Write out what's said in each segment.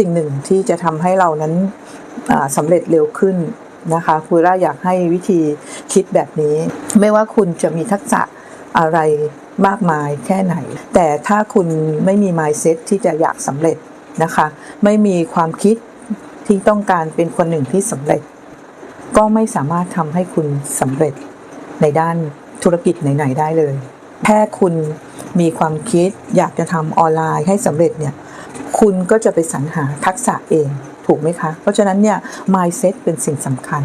สิ่งหนึ่งที่จะทำให้เรานั้นสำเร็จเร็วขึ้นนะคะคุยล่าอยากให้วิธีคิดแบบนี้ ไม่ว่าคุณจะมีทักษะอะไรมากมายแค่ไหน แต่ถ้าคุณไม่มี mindset ที่จะอยากสำเร็จนะคะ ไม่มีความคิดที่ต้องการเป็นคนหนึ่งที่สำเร็จ ก็ไม่สามารถทำให้คุณสำเร็จในด้านธุรกิจไหนๆได้เลย แค่คุณมีความคิดอยากจะทำออนไลน์ให้สำเร็จเนี่ย คุณก็จะไปสรรหาทักษะเองถูกไหมคะ เพราะฉะนั้นเนี่ย mindset เป็นสิ่งสำคัญ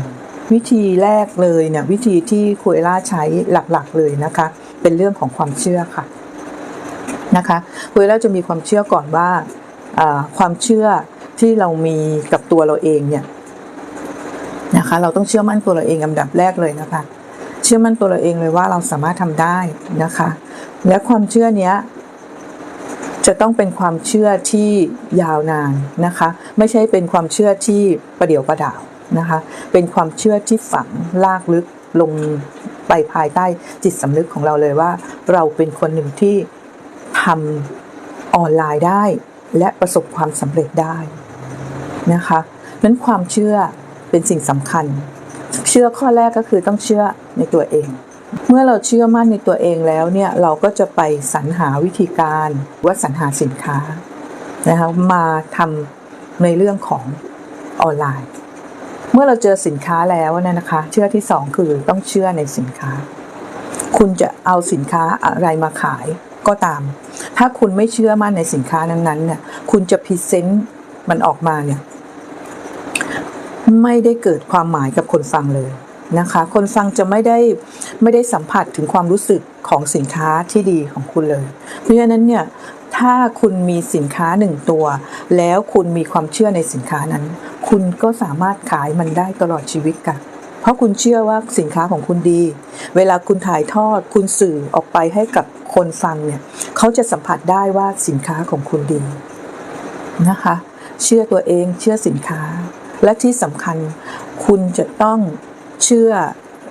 วิธีแรกเลยเนี่ยวิธีที่คุยล่าใช้หลักๆเลยนะคะ เป็นเรื่องของความเชื่อค่ะนะคะคุยล่าจะมีความเชื่อก่อนว่าความเชื่อที่เรามีกับตัวเราเองเนี่ยนะคะ เราต้องเชื่อมั่นตัวเราเองอันดับแรกเลยนะคะ เชื่อมั่นตัวเราเองเลยว่าเราสามารถทำได้นะคะ และความเชื่อเนี้ย จะต้องเป็นความเชื่อที่ยาวนานนะคะ ไม่ใช่เป็นความเชื่อที่ประเดี๋ยวประดาวนะคะ เป็นความเชื่อที่ฝังลากลึกลงไปภายใต้จิตสำนึกของเราเลยว่า เราเป็นคนหนึ่งที่ทำออนไลน์ได้ และประสบความสำเร็จได้นะคะนั้นความเชื่อเป็นสิ่งสำคัญ เชื่อข้อแรกก็คือต้องเชื่อในตัวเอง เมื่อเราเชื่อมั่นในตัวเองแล้วเนี่ยเราก็จะไปสรรหาวิธีการว่าสรรหาสินค้านะคะมาทำในเรื่องของออนไลน์ เมื่อเราเจอสินค้าแล้วเนี่ยนะคะ เชื่อที่สองคือต้องเชื่อในสินค้า คุณจะเอาสินค้าอะไรมาขายก็ตาม ถ้าคุณไม่เชื่อมั่นในสินค้านั้นๆเนี่ยคุณจะพรีเซนต์มันออกมาเนี่ยไม่ได้เกิดความหมายกับคนฟังเลย นะคะ คนฟังจะไม่ได้ไม่ได้สัมผัสถึงความรู้สึกของสินค้าที่ดีของคุณเลย เพราะฉะนั้นเนี่ยถ้าคุณมีสินค้าหนึ่งตัว แล้วคุณมีความเชื่อในสินค้านั้น คุณก็สามารถขายมันได้ตลอดชีวิตค่ะเพราะคุณเชื่อว่าสินค้าของคุณดี เวลาคุณถ่ายทอด คุณสื่อออกไปให้กับคนฟังเนี่ยเขาจะสัมผัสได้ว่าสินค้าของคุณดีนะคะ เชื่อตัวเองเชื่อสินค้า และที่สำคัญคุณจะต้อง เชื่อ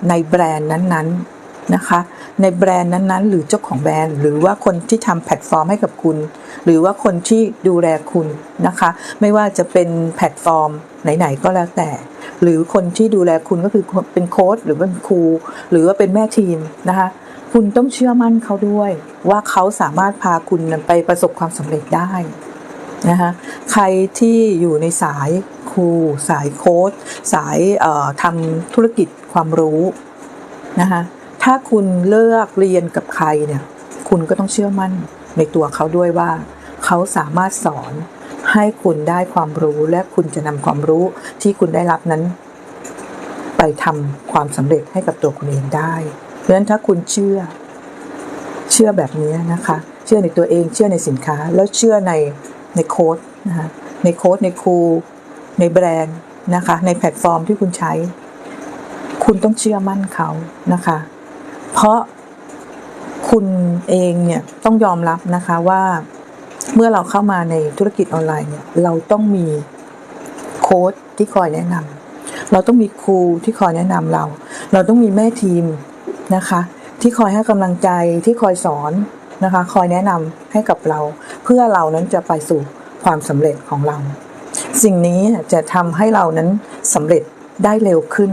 ในแบรนด์นั้นๆนะคะ ในแบรนด์นั้นๆ หรือเจ้าของแบรนด์ หรือว่าคนที่ทำแพลตฟอร์มให้กับคุณ หรือว่าคนที่ดูแลคุณนะคะ ไม่ว่าจะเป็นแพลตฟอร์มไหนๆก็แล้วแต่ หรือคนที่ดูแลคุณก็คือเป็นโค้ชหรือเป็นครู หรือว่าเป็นแม่ทีมนะคะคุณต้องเชื่อมั่นเขาด้วย ว่าเขาสามารถพาคุณไปประสบความสำเร็จได้นะคะใครที่อยู่ในสาย รู สายโค้ชสายทำธุรกิจความรู้นะคะถ้าคุณเลือกเรียนกับใครเนี่ยคุณก็ต้องเชื่อมั่นในตัวเขาด้วยว่า เขาสามารถสอนให้คุณได้ความรู้และคุณจะนำความรู้ที่คุณได้รับนั้น ไปทำความสำเร็จให้กับตัวคุณเองได้ เพราะฉะนั้นถ้าคุณเชื่อ เชื่อแบบนี้นะคะ เชื่อในตัวเองเชื่อในสินค้า แล้วเชื่อในในโค้ดนะคะในโค้ดในครู ในแบรนด์นะคะ ในแพลตฟอร์มที่คุณใช้ คุณต้องเชื่อมั่นเขานะคะ เพราะคุณเองเนี่ยต้องยอมรับนะคะว่าเมื่อเราเข้ามาในธุรกิจออนไลน์เนี่ยเราต้องมีโค้ดที่คอยแนะนำเราต้องมีครูที่คอยแนะนำเรา เราต้องมีแม่ทีมนะคะ ที่คอยให้กำลังใจที่คอยสอนนะคะ คอยแนะนำให้กับเรา เพื่อเรานั้นจะไปสู่ความสำเร็จของเรา สิ่งนี้จะทำให้เรานั้นสำเร็จได้เร็วขึ้น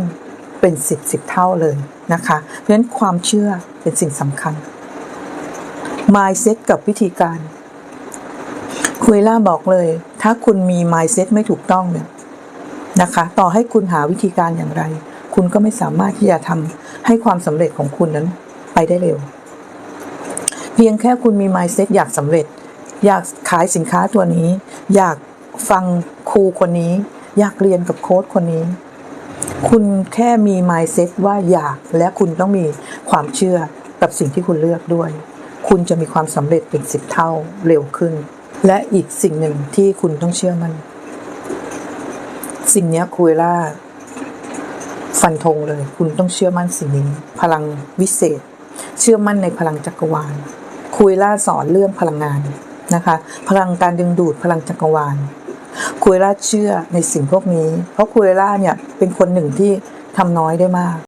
เป็นสิบสิบเท่าเลยนะคะ เพราะฉะนั้นความเชื่อเป็นสิ่งสำคัญ mindset กับวิธีการ คุยล่าบอกเลย ถ้าคุณมี mindset ไม่ถูกต้องเนี่ยนะคะ ต่อให้คุณหาวิธีการอย่างไร คุณก็ไม่สามารถที่จะทำให้ความสำเร็จของคุณนั้นไปได้เร็ว เพียงแค่คุณมี mindset อยากสำเร็จ อยากขายสินค้าตัวนี้ อยาก ฟังครูคนนี้ อยากเรียนกับโค้ชคนนี้ คุณแค่มี mindset ว่าอยากและคุณต้องมีความเชื่อกับสิ่งที่คุณเลือกด้วย คุณจะมีความสำเร็จเป็นสิบเท่าเร็วขึ้น และอีกสิ่งหนึ่งที่คุณต้องเชื่อมัน สิ่งนี้คุยล่าฟันธงเลย คุณต้องเชื่อมั่นสิ่งนี้ พลังวิเศษ เชื่อมั่นในพลังจักรวาลคุยล่าสอนเรื่องพลังงานนะคะ พลังการดึงดูดพลังจักรวาล คุยล่าเชื่อในสิ่งพวกนี้ เพราะคุยล่าเนี่ยเป็นคนหนึ่งที่ทำน้อยได้มาก